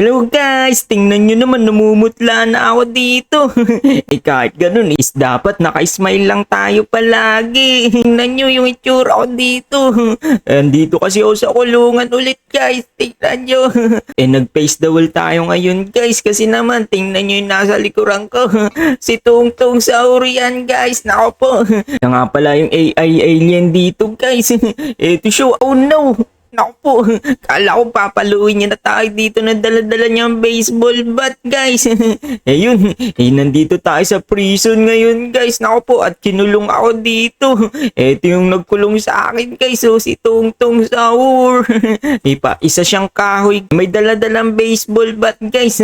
Hello guys, tingnan nyo naman namumutla na ako dito. eh kahit ganun is dapat naka-smile lang tayo palagi. Tingnan nyo yung itsura ko dito. Andito kasi ako sa kulungan ulit guys, tingnan nyo. eh nag-face the wall tayo ngayon guys kasi naman tingnan nyo yung nasa likuran ko. si Tungtung Saur yan guys, nako po. Siya nga pala yung AI alien dito guys. Eto siya, oh no. Naku po, kala ko papaluin niya na tayo dito na dala-dala niyang baseball bat, guys. eh yun, eh nandito tayo sa prison ngayon, guys. Naku po, at kinulong ako dito. Ito yung nagkulong sa akin, guys. So, si Tungtong Saur. May pa, isa siyang kahoy. May dala-dalang baseball bat, guys.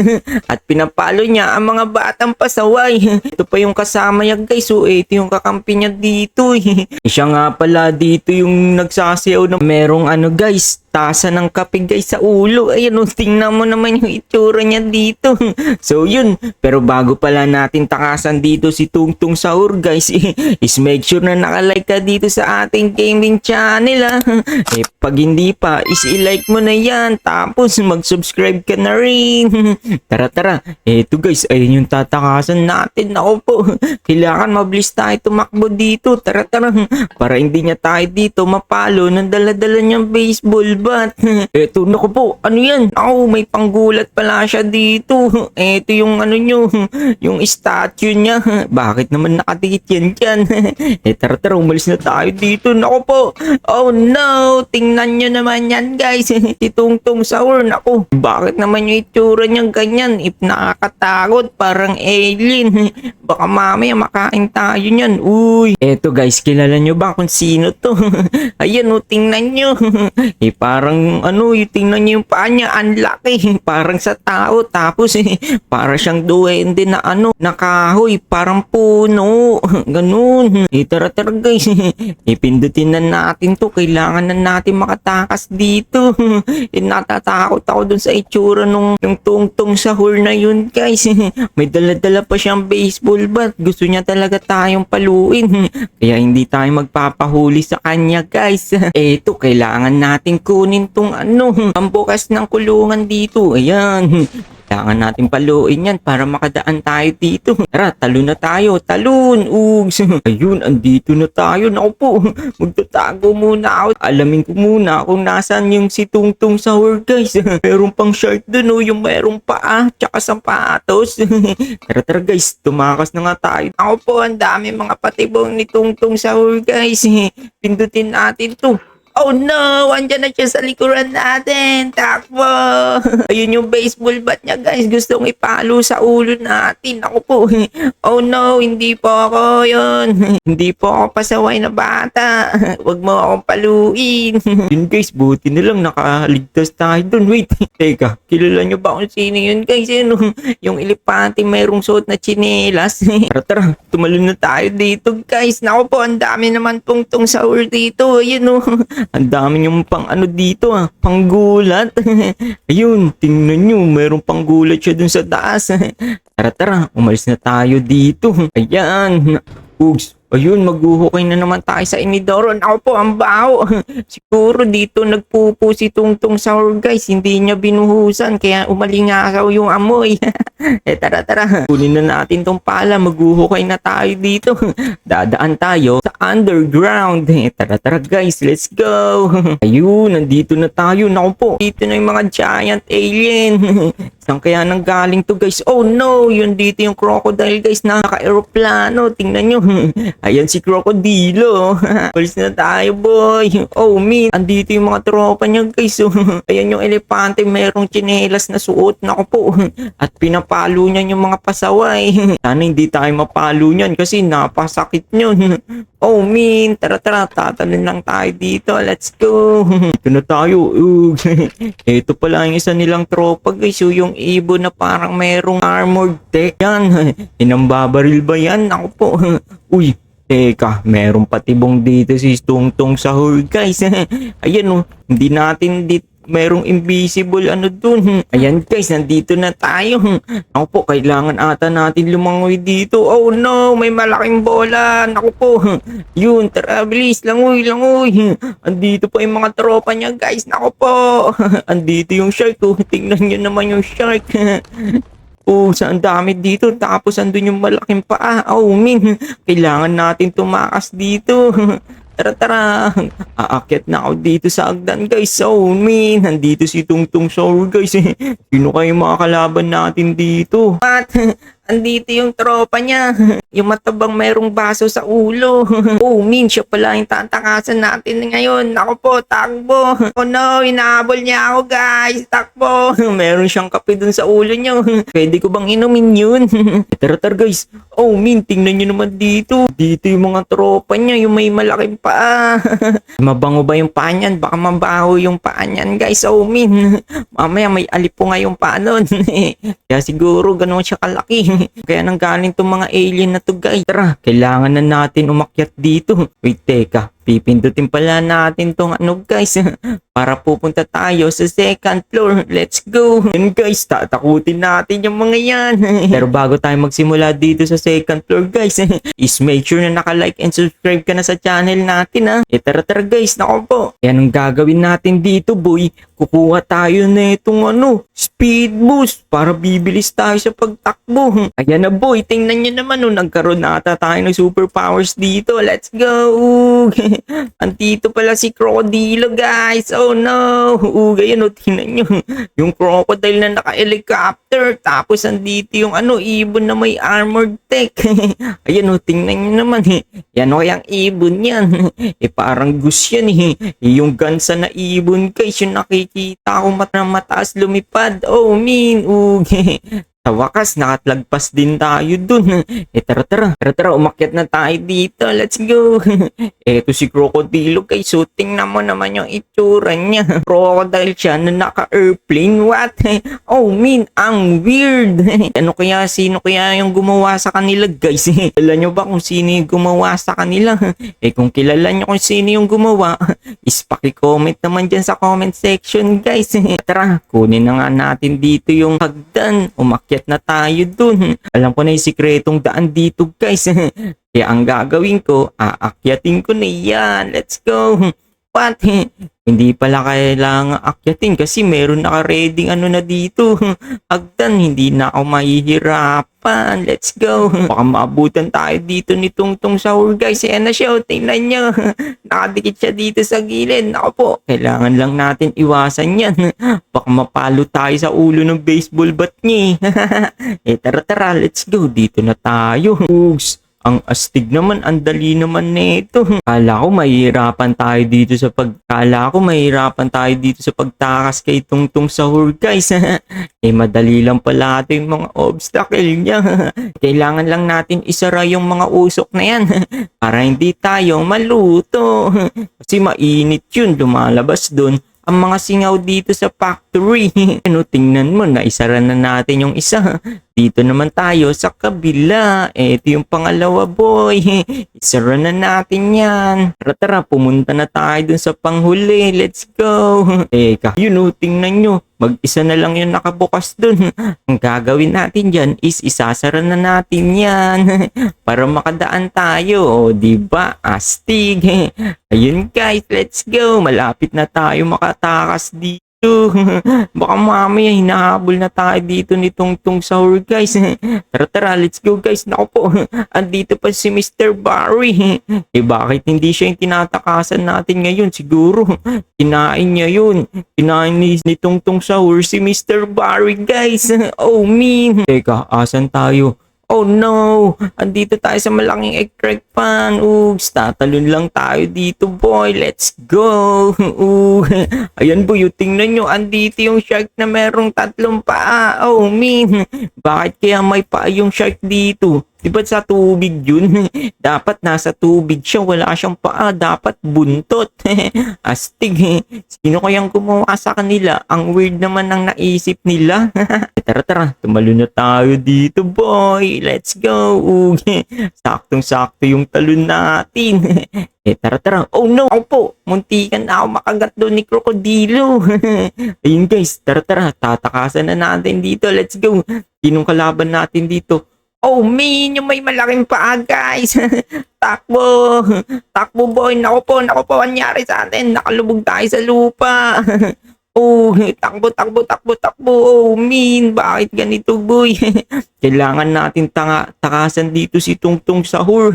at pinapalo niya ang mga batang pasaway. Ito pa yung kasama niya, guys. So, ito yung kakampi niya dito. eh. Siya nga pala dito yung nagsasayaw na merong ano, guys, just tasa ng kape guys sa ulo. Ayan, oh, tingnan mo naman yung itsura niya dito. so yun, pero bago pala natin takasan dito si Tungtung Saur guys, is make sure na nakalike ka dito sa ating gaming channel ah. Eh pag hindi pa, is i-like mo na yan. Tapos mag-subscribe ka na rin. tara tara, eto guys, ayun yung tatakasan natin. Ako po, kailangan mabilis tayo tumakbo dito. Tara tara, para hindi niya tayo dito mapalo ng dala-dala niyang baseball bat. Eto, naku po, ano yan? Ako, may panggulat pala siya dito. Eto yung ano nyo, yung statue niya. Bakit naman nakadikit yan dyan? eh, tara tara, umalis na tayo dito. Naku po, oh no, tingnan nyo naman yan guys. si Tungtong Saur, naku, bakit naman yung itsura niya ganyan? If nakakatakot, parang alien. Baka mamaya makain tayo niyan. Uy, eto guys, kilala nyo ba kung sino to? Ayan o, tingnan nyo. eh parang ano, yung tingnan nyo yung paa niya, ang laki. Parang sa tao. Tapos eh, para siyang duwende na ano, nakahoy, parang puno. Ganun. Eh tara tara guys. Ipindutin na natin to. Kailangan na natin makatakas dito. eh natatakot ako dun sa itsura nung yung tungtong sahur na yun guys. May dala-dala pa siyang baseball bat. Gusto niya talaga tayong paluin. Kaya hindi tayo magpapahuli sa kanya guys. Eto, kailangan natin kunin tong ano, pambukas ng kulungan dito. Ayan. Kailangan natin paluin yan para makadaan tayo dito. Tara, talon na tayo. Talon, ugs. Ayun, andito na tayo. Naku po, magtatago muna ako. Alamin ko muna kung nasan yung si Tungtong Sour guys. Meron pang shirt dun oh, yung merong paa, tsaka sapatos. tara, tara guys, tumakas na nga tayo. Ako po, ang dami mga patibong ni Tungtong Sour guys. Pindutin natin to. Oh no! Andyan na siya sa likuran natin. Takbo! Ayun yung baseball bat niya guys. Gustong ipalo sa ulo natin. Ako po. Oh no! Hindi po ako yun. Hindi po ako pasaway na bata. Huwag mo akong paluin. yun guys, buti na lang nakaligtas tayo dun. Wait. Teka, kilala nyo ba kung sino yun guys? Yun, yung elepante mayroong suot na chinelas. tara tara, tumalon na tayo dito guys. Naku po, ang dami naman pong tong saur dito. Ayun oh. Ang dami yung pang ano dito ah, panggulat. Ayun, tingnan nyo, mayroong panggulat siya dun sa taas. tara tara, umalis na tayo dito. Ayan. Ugs, ayun, maghuhukay na naman tayo sa inidoro. Ako po, ang baho. Siguro dito nagpupo si Tungtong Sour guys. Hindi niya binuhusan, kaya umalingasaw yung amoy. eh tara tara, kunin na natin tong pala. Maghuhukay na tayo dito. Dadaan tayo sa underground. Eh tara tara guys, let's go. Ayun, nandito na tayo. Naku po, dito na yung mga giant alien. Saan kaya nang galing to guys? Oh no, yun dito yung crocodile guys na naka-aeroplano. Tingnan nyo. Ayan si Crocodilo. Alis na tayo boy. Oh min, andito yung mga tropa niya guys. Ayan yung elepante, mayroong chinelas na suot. Naku po. At pinapalo niya yung mga pasaway. Sana hindi tayo mapalo niyan kasi napasakit yun. Oh min, tara tara, tatalon lang tayo dito. Let's go. Ito na tayo. Ito pala yung isa nilang tropa guys. So, yung ibon na parang merong armored tech. Yan. Inambabaril ba yan? Ako po. Uy, Teka, meron patibong dito si Tungtong Sahur guys. Ayan oh, hindi natin dit merong invisible ano dun. Ayan guys, nandito na tayo. Ako po, kailangan ata natin lumangoy dito. Oh no, may malaking bola. Naku po. Yun, tara, bilis. Langoy, langoy. Andito po yung mga tropa niya guys. Naku po. Andito yung shark. Oh. Tingnan nyo naman yung shark. Oh, saan dami dito. Tapos andun yung malaking paa. Oh, min. Kailangan natin tumakas dito. Tara, tara. Aakyat na ako dito sa agdan, guys. Oh, min. Nandito si Tungtung Sour, guys. Sino kayo mga kalaban natin dito? What? Andito yung tropa niya. Yung matabang merong baso sa ulo. oh, min. Siya pala yung tatakasan natin ngayon. Ako po, takbo. Oh no, inahabol niya ako, guys. Takbo. Meron siyang kape dun sa ulo niyo. Pwede ko bang inumin yun? tara, tara, guys. Oh, min. Tingnan niyo naman dito. Dito yung mga tropa niya. Yung may malaking paa. Mabango ba yung paa niyan? Baka mabaho yung paa niyan, guys. Oh, min. Mamaya may alipo nga yung paa nun. Kaya siguro ganun siya kalaki. Kaya nang galing tong mga alien na to, guys. Tara, kailangan na natin umakyat dito. Wait, teka. Pipindutin pala natin tong ano, guys. Para pupunta tayo sa second floor. Let's go. Yun, guys. Tatakutin natin yung mga yan. Pero bago tayo magsimula dito sa second floor, guys, is make sure na naka-like and subscribe ka na sa channel natin, ha. E tara, tara, guys. Nako po. Yan ang gagawin natin dito, boy. Kukuha tayo na itong ano, speed boost para bibilis tayo sa pagtakbo. Ayan na boy, tingnan nyo naman no, nagkaroon na ata tayo ng superpowers dito. Let's go! Antito pala si Crocodilo guys. Oh no! Ugay yun, oh, tingnan nyo. Yung crocodile na naka-helicopter. Tapos andito yung ano, ibon na may armored tech. Ayan oh, tingnan nyo naman eh. Yan o yung ibon yan. eh parang gus yan eh. Yung gansa na ibon guys, yung nakikita ko mat na mataas lumipad. Oh, mean. Uge. Sa wakas, nakatlagpas din tayo dun. Eh tara tara, tara tara, umakyat na tayo dito. Let's go. Eto si Crocodilo guys, so tingnan mo naman yung itsura niya. Crocodile siya na naka-airplane. What? Oh, mean, ang weird. ano kaya, sino kaya yung gumawa sa kanila guys? Alam nyo ba kung sino yung gumawa sa kanila? Eh kung kilala nyo kung sino yung gumawa, is paki-comment naman dyan sa comment section guys. Tara, kunin na nga natin dito yung hagdan. Umakyat na tayo dun. Alam ko na yung sikretong daan dito guys. Kaya ang gagawin ko, aakyatin ko na yan. Let's go. What? Hindi pala kailangan akyatin kasi meron naka-ready ano na dito. Hagdan, hindi na ako mahihirapan. Let's go. Baka maabutan tayo dito ni Tungtong Sahur guys. Ayan na siya. oh. Tingnan nyo. Nakadikit siya dito sa gilid. Ako po, kailangan lang natin iwasan yan. Baka mapalo tayo sa ulo ng baseball bat niya. eh. eh tara tara, let's go. Dito na tayo. Oops. Ang astig naman, ang dali naman nito. Kala ko mahihirapan tayo dito sa pag... Kala ko mahihirapan tayo dito sa pagtakas kay Tungtong Sahur guys. eh madali lang pala ito yung mga obstacle niya. Kailangan lang natin isara yung mga usok na yan para hindi tayo maluto. Kasi mainit yun, lumalabas dun ang mga singaw dito sa factory. ano, tingnan mo, naisara na natin yung isa. Dito naman tayo sa kabila. Ito yung pangalawa, boy. Isara na natin yan. Tara, tara, pumunta na tayo dun sa panghuli. Let's go. Teka, yun o, tingnan nyo. Mag-isa na lang yung nakabukas dun. Ang gagawin natin dyan is isasara na natin yan. Para makadaan tayo. O, diba? Astig. Ayun guys, let's go. Malapit na tayo makatakas dito. Baka mamaya hinahabol na tayo dito ni Tungtong Sahur guys. Tara tara, let's go guys. Naku po, andito pa si Mr. Barry. Eh bakit hindi siya yung tinatakasan natin ngayon? Siguro, kinain niya yun. Kinain ni, ni Tungtong Sahur si Mr. Barry guys. Oh mean. Teka, asan tayo? Oh no! Andito tayo sa malaking egg pan. Oops, tatalon lang tayo dito boy. Let's go! Ooh. Ayan boy, tingnan nyo. Andito yung shark na merong tatlong paa. Oh min! Bakit kaya may paa yung shark dito? Di ba sa tubig yun? Dapat nasa tubig siya, wala siyang paa, dapat buntot. Astig. Sino kayang gumawa sa kanila? Ang weird naman ang naisip nila. tara tara, tumalo na tayo dito boy. Let's go. Saktong-sakto yung talon natin. Eh, tara tara. Oh no, ako po. Muntikan na ako makagat doon ni Krokodilo. Ayun guys, tara tara. Tatakasan na natin dito. Let's go. Sinong kalaban natin dito? Oh, man, yung may malaking paa, guys. takbo. Takbo, boy. Naku po, naku po, anyari sa atin. Nakalubog tayo sa lupa. oh, takbo, takbo, takbo, takbo. Oh, min, bakit ganito, boy? Kailangan natin tanga, takasan dito si Tungtung Sahur.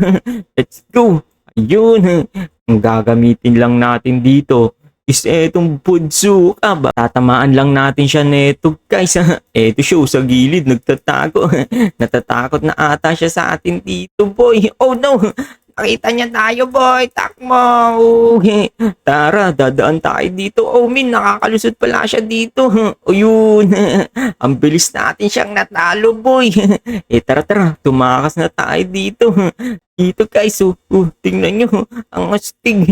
Let's go. Ayun. Ang gagamitin lang natin dito is etong pudsuka ba? Tatamaan lang natin siya neto guys. Eto siya oh, sa gilid nagtatago. Natatakot na ata siya sa atin dito boy. Oh no! Nakita niya tayo boy. Takmo. Okay. Tara, dadaan tayo dito. Oh min, nakakalusot pala siya dito. O yun. Ang bilis natin siyang natalo boy. Eh tara tara, tumakas na tayo dito. Dito guys, oh, oh, tingnan nyo, ang astig.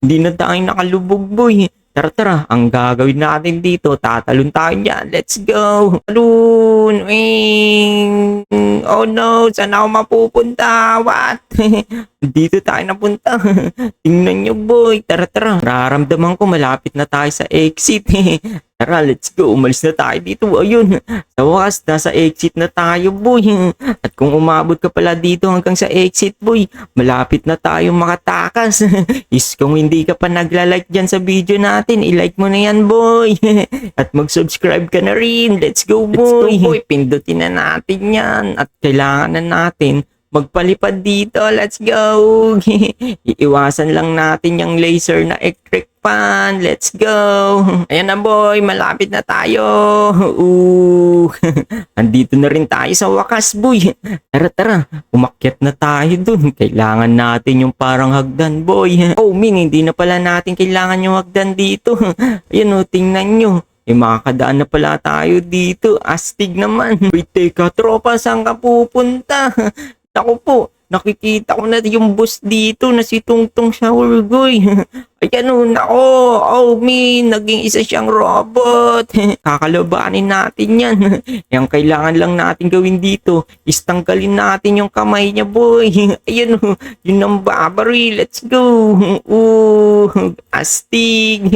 Hindi na tayo nakalubog boy. Tara tara, ang gagawin natin dito, tatalon tayo dyan. Let's go. Talon. Wing. Oh no, saan ako mapupunta? What? dito tayo napunta. Tingnan nyo boy. Tara tara. Nararamdaman ko malapit na tayo sa exit. Tara, let's go. Umalis na tayo dito. Ayun. Sa wakas, nasa exit na tayo, boy. At kung umabot ka pala dito hanggang sa exit, boy, malapit na tayo makatakas. Is kung hindi ka pa nagla-like dyan sa video natin, i-like mo na yan, boy. At mag-subscribe ka na rin. Let's go, boy. Let's go, boy. Pindutin na natin yan. At kailangan na natin magpalipad dito. Let's go. Iiwasan lang natin yung laser na electric fan. Let's go. Ayan na boy, malapit na tayo. Ooh. Andito na rin tayo sa wakas boy. Tara tara, umakyat na tayo dun. Kailangan natin yung parang hagdan boy. Oh min, hindi na pala natin kailangan yung hagdan dito. Ayan o, tingnan nyo. Eh, makakadaan na pala tayo dito. Astig naman. Wait, teka, tropa, saan ka pupunta? Ako po, nakikita ko na yung boss dito na si Tungtong Showergoy. Ayan o, nako, oh me, naging isa siyang robot. Kakalabanin natin yan. Yung kailangan lang natin gawin dito is tanggalin natin yung kamay niya, boy. Ayan o, yun ang babari. Let's go. Ooh, astig.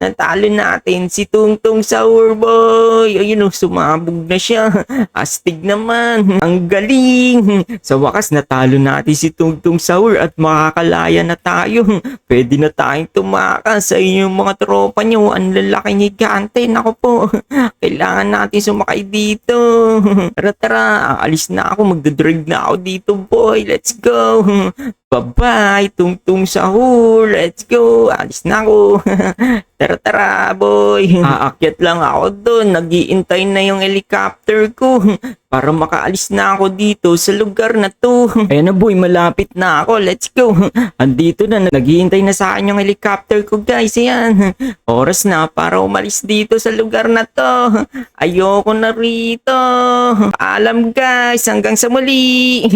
Natalo natin si Tungtong Sour Boy. Ayun o, sumabog na siya. Astig naman. Ang galing. Sa wakas, natalo natin si Tungtong Sour at makakalaya na tayo. Pwede na tayong tumakas sa inyong mga tropa nyo. Ang lalaki ni Gante. Nako po. Kailangan natin sumakay dito. Tara tara. Alis na ako. Magdadrag na ako dito boy. Let's go. Bye-bye, tungtung sahur. Let's go. Alis na ako. tara tara, boy. Aakyat lang ako doon. Nagiintay na yung helicopter ko. Para makaalis na ako dito sa lugar na to. Ayan na boy, malapit na ako. Let's go. Andito na, naghihintay na sa akin yung helicopter ko guys. Ayan. Oras na para umalis dito sa lugar na to. Ayoko na rito. Paalam guys, hanggang sa muli.